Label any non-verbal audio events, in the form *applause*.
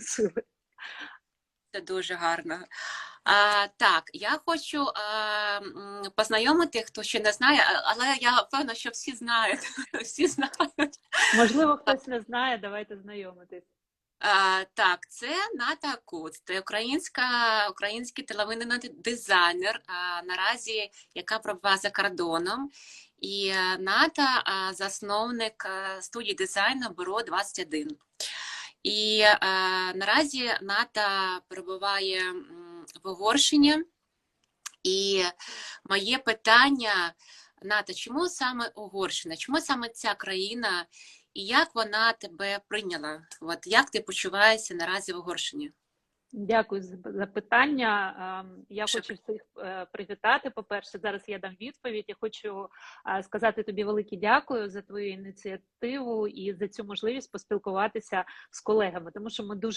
сили. Це дуже гарно. А, так, я хочу а, познайомити, хто ще не знає, але я певна, що всі знають. *laughs* Всі знають. Можливо, хтось не знає, давайте знайомитись. А, так, це Ната Куц, це українська, український телевизійний дизайнер, а, наразі, яка пробуває за кордоном. І е, Ната а, засновник е, студії дизайну Бюро 21. І е, наразі Ната перебуває в Угорщині. І моє питання, Ната, чому саме Угорщина? Чому саме ця країна? І як вона тебе прийняла? От як ти почуваєшся наразі в Угорщині? Дякую за запитання. Я хочу всіх е, привітати. По-перше, зараз я дам відповідь. Я хочу е, сказати тобі велике дякую за твою ініціативу і за цю можливість поспілкуватися з колегами, тому що ми дуже